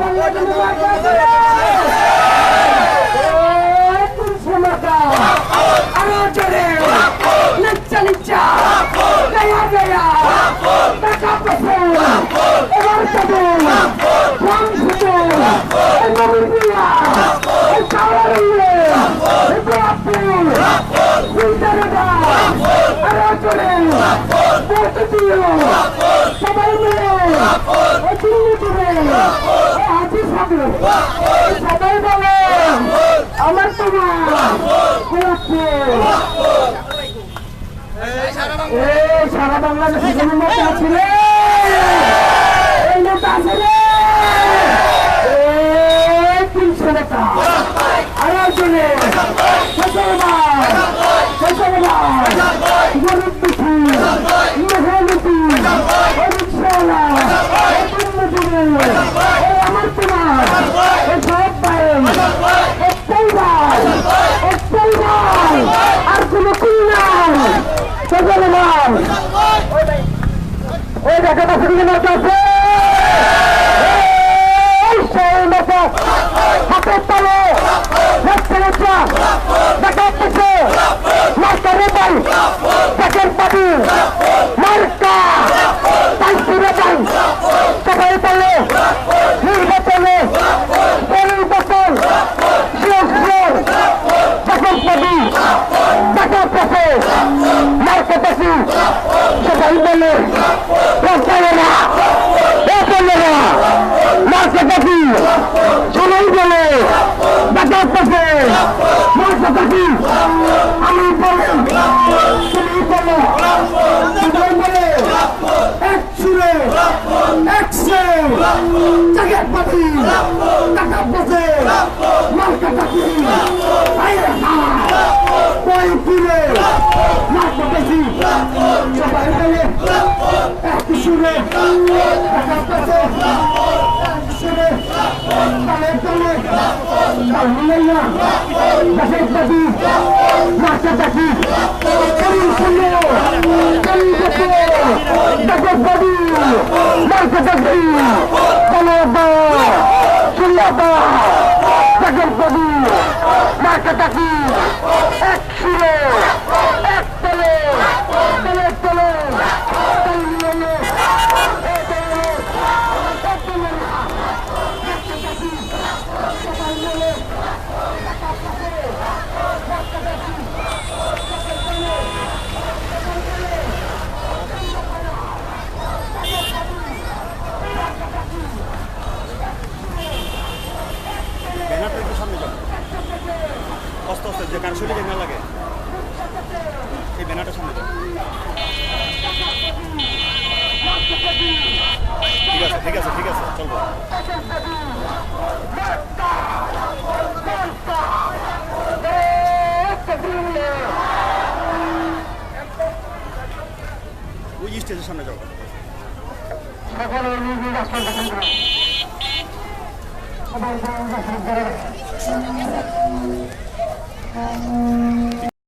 তুমি মার্কা আছে তুলসী সাহেব সবাই আছে আমার তোমার সারা বাংলাদেশে। কোন নেতা ওই দেখা পাশে দিকে মারতে আছে সেই মতো হাতের তালে দেখা পাচ্ছে মার্কা রে ভাই প্যাকেট পাবি। মার্কা। সবাই বলে প্রচারেরা এ বলেরা মার্কা পাশি সবাই বলে টাকা পাশে মার্কা পাশি আমি বলে তুমি বলো সবাই বলে এক সুরে একশো টাকা পাশি টাকা পাশে মার্কা পাশি আরে হ্যাঁ ওই পুরে মাথা বেশি সবাই মিলে এক সুরে সুরে তালে তালে তাহলেইয়া দেশের দাবি মাথা দাবি করি শুনে। করি দেখো দেশের দাবি মাথা দাবি তালে দা শুনে। দাবি মাথা দাবি এক সুরে এক তলে তলে তলে তলে ব্যানারটা একটু সামনে যাও আস্তে আস্তে যে না লাগে। এই ব্যানারটা সামনে ঠিক আছে ঠিক আছে ঠিক আছে, চলবো। ওই স্টেজের সামনে যাও। সকলের 嗯